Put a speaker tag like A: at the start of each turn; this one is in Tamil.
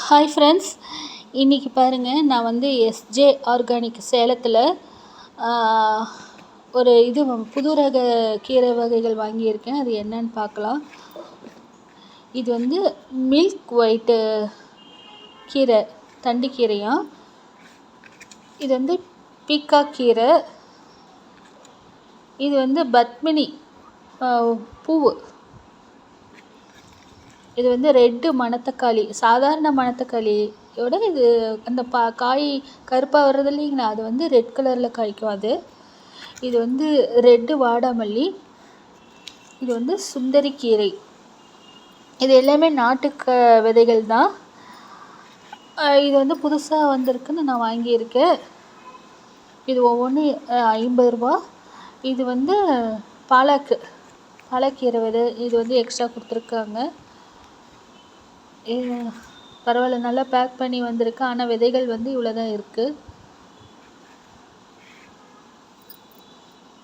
A: ஹாய் ஃப்ரெண்ட்ஸ் இன்றைக்கி பாருங்கள் நான் வந்து எஸ்ஜே ஆர்கானிக் சேலத்தில் ஒரு இது புது ரக கீரை வகைகள் வாங்கியிருக்கேன். அது என்னன்னு பார்க்கலாம். இது வந்து மில்க் ஒயிட்டு கீரை தண்டு கீரையும் இது வந்து பீக்கா கீரை. இது வந்து பத்மினி பூவு. இது வந்து ரெட்டு மணத்தக்காளி சாதாரண மணத்தக்காளியோட இது அந்த பா காய் கருப்பாக வர்றது இல்லைங்களா? அது வந்து ரெட் கலரில் காய்க்கும் அது. இது வந்து ரெட்டு வாடாமல்லி இது வந்து சுந்தரி கீரை இது எல்லாமே நாட்டு க விதைகள் தான். இது வந்து புதுசாக வந்திருக்குன்னு நான் வாங்கியிருக்கேன். இது ஒவ்வொன்று ஐம்பது ரூபா. இது வந்து பாலாக்கு பாலக்கீரை விதை இது வந்து எக்ஸ்ட்ரா கொடுத்துருக்காங்க. பரவாயில்ல நல்லா பேக் பண்ணி வந்திருக்கு. ஆனால் விதைகள் வந்து இவ்வளோ தான் இருக்குது